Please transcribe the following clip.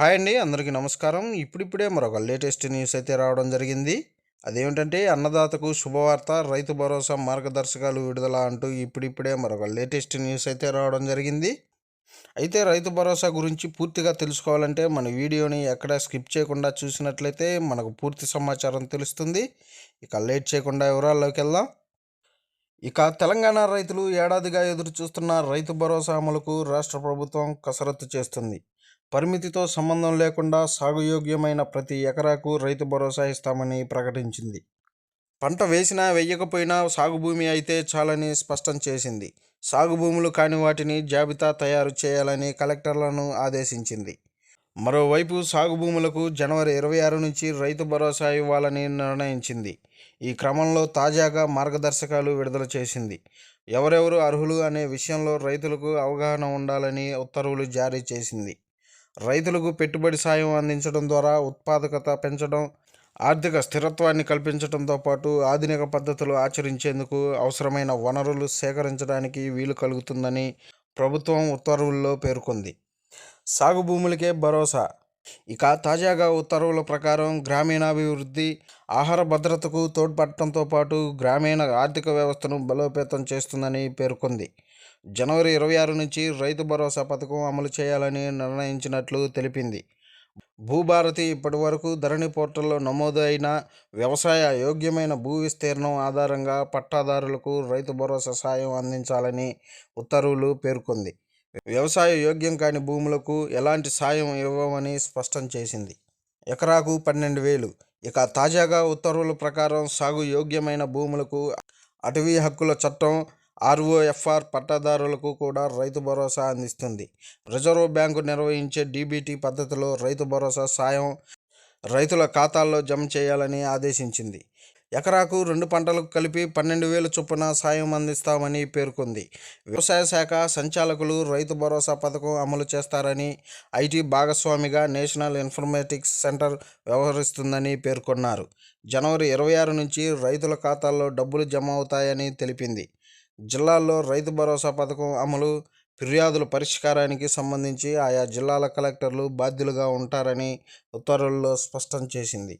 Hi అండి అందరికీ నమస్కారం. ఇప్పుడిప్పుడే మరొక లేటెస్ట్ న్యూస్ అయితే రావడం జరిగింది. అదేమిటంటే అన్నదాతకు శుభవార్త రైతు భరోసా మార్గదర్శకాలు విడుదల అంటూ ఇప్పుడిప్పుడే మరొక లేటెస్ట్ న్యూస్ అయితే రావడం జరిగింది. అయితే రైతు భరోసా గురించి పూర్తిగా తెలుసుకోవాలంటే మన వీడియోని ఎక్కడ స్కిప్ చేయకుండా చూసినట్లయితే మనకు పూర్తి సమాచారం తెలుస్తుంది. ఇక లేట్ చేయకుండా వివరాల్లోకి వెళ్దాం. ఇక తెలంగాణ రైతులు ఏడాదిగా ఎదురు చూస్తున్న రైతు భరోసా అమలుకు రాష్ట్ర ప్రభుత్వం కసరత్తు చేస్తుంది. పరిమితితో సంబంధం లేకుండా సాగుయోగ్యమైన ప్రతి ఎకరాకు రైతు భరోసా ఇస్తామని ప్రకటించింది. పంట వేసినా వెయ్యకపోయినా సాగు భూమి అయితే చాలని స్పష్టం చేసింది. సాగు భూములు కాని వాటిని జాబితా తయారు చేయాలని కలెక్టర్లను ఆదేశించింది. మరోవైపు సాగు భూములకు జనవరి ఇరవై ఆరు నుంచి రైతు భరోసా ఇవ్వాలని నిర్ణయించింది. ఈ క్రమంలో తాజాగా మార్గదర్శకాలు విడుదల చేసింది. ఎవరెవరు అర్హులు అనే విషయంలో రైతులకు అవగాహన ఉండాలని ఉత్తర్వులు జారీ చేసింది. రైతులకు పెట్టుబడి సాయం అందించడం ద్వారా ఉత్పాదకత పెంచడం ఆర్థిక స్థిరత్వాన్ని కల్పించడంతో పాటు ఆధునిక పద్ధతులు ఆచరించేందుకు అవసరమైన వనరులు సేకరించడానికి వీలు కలుగుతుందని ప్రభుత్వం ఉత్తర్వుల్లో పేర్కొంది. సాగు భూములకే భరోసా. ఇక తాజాగా ఉత్తర్వుల ప్రకారం గ్రామీణాభివృద్ధి ఆహార భద్రతకు తోడ్పడటంతో పాటు గ్రామీణ ఆర్థిక వ్యవస్థను బలోపేతం చేస్తుందని పేర్కొంది. జనవరి ఇరవై ఆరు నుంచి రైతు భరోసా పథకం అమలు చేయాలని నిర్ణయించినట్లు తెలిపింది. భూభారతి ఇప్పటి వరకు ధరణి పోర్టల్లో నమోదైన వ్యవసాయ యోగ్యమైన భూ విస్తీర్ణం ఆధారంగా పట్టాదారులకు రైతు భరోసా సాయం అందించాలని ఉత్తర్వులు పేర్కొంది. వ్యవసాయ యోగ్యం కాని భూములకు ఎలాంటి సాయం ఇవ్వమని స్పష్టం చేసింది. ఎకరాకు పన్నెండు వేలు. ఇక తాజాగా ఉత్తర్వుల ప్రకారం సాగు యోగ్యమైన భూములకు అటవీ హక్కుల చట్టం ఆర్ఓఎఫ్ఆర్ పట్టాదారులకు కూడా రైతు భరోసా అందిస్తుంది. రిజర్వ్ బ్యాంకు నిర్వహించే డీబీటీ పద్ధతిలో రైతు భరోసా సాయం రైతుల ఖాతాల్లో జమ చేయాలని ఆదేశించింది. ఎకరాకు రెండు పంటలకు కలిపి పన్నెండు వేల చొప్పున సాయం అందిస్తామని పేర్కొంది. వ్యవసాయ శాఖ సంచాలకులు రైతు భరోసా పథకం అమలు చేస్తారని ఐటీ భాగస్వామిగా నేషనల్ ఇన్ఫర్మేటిక్స్ సెంటర్ వ్యవహరిస్తుందని పేర్కొన్నారు. జనవరి ఇరవై ఆరు నుంచి రైతుల ఖాతాల్లో డబ్బులు జమ అవుతాయని తెలిపింది. జిల్లాల్లో రైతు భరోసా పథకం అమలు ఫిర్యాదుల పరిష్కారానికి సంబంధించి ఆయా జిల్లాల కలెక్టర్లు బాధ్యులుగా ఉంటారని ఉత్తర్వుల్లో స్పష్టం చేసింది.